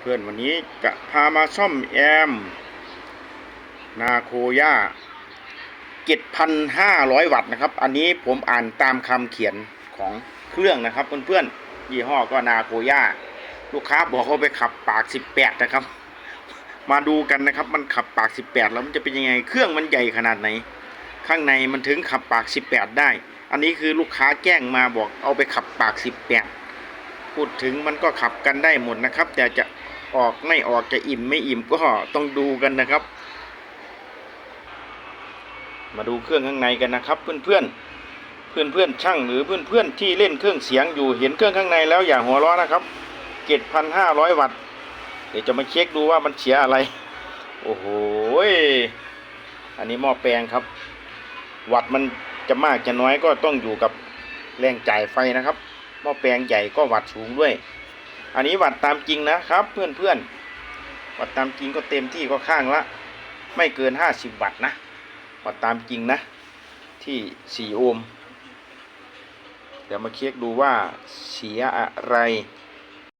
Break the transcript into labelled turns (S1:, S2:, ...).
S1: เพื่อนๆวันนี้จะพามาซ่อมแอม นาโคย่า7,500วัตต์นะครับ อันนี้ผมอ่านตามคำเขียนของเครื่องนะครับเพื่อนๆยี่ห้อก็นาโคย่าลูกค้าบอกเขาไปขับปาก18นะครับ มาดูกันนะครับ มันขับปาก18แล้วมันจะเป็นยังไง เครื่องมันใหญ่ขนาดไหน ข้างในมันถึงขับปาก18ได้ อันนี้คือลูกค้าแจ้งมาบอกเอาไปขับปาก18พูดถึงมันก็ขับกันได้หมดนะครับ แต่จะ ออกไม่ออกจะอิ่มไม่อิ่มก็ต้องดูกันนะครับ มาดูเครื่องข้างในกันนะครับ เพื่อนเพื่อนเพื่อนเพื่อนช่างหรือเพื่อนเพื่อนที่เล่นเครื่องเสียงอยู่เห็นเครื่องข้างในแล้วอย่าหัวร้อนนะครับ7,500วัตต์เดี๋ยวจะมาเช็คดูว่ามันเสียอะไร โอ้โหอันนี้หม้อแปลงครับ วัตต์มันจะมากจะน้อยก็ต้องอยู่กับแรงจ่ายไฟนะครับหม้อแปลงใหญ่ก็วัตต์สูงด้วย อันนี้วัดตามจริงนะครับ เพื่อนเพื่อนๆวัตต์ตามจริงก็เต็มที่ก็ข้างละ ไม่เกิน 50 วัตต์นะ วัดตามจริงนะ ที่ 4 โอห์มเดี๋ยวมาเช็คดูว่าเสียอะไร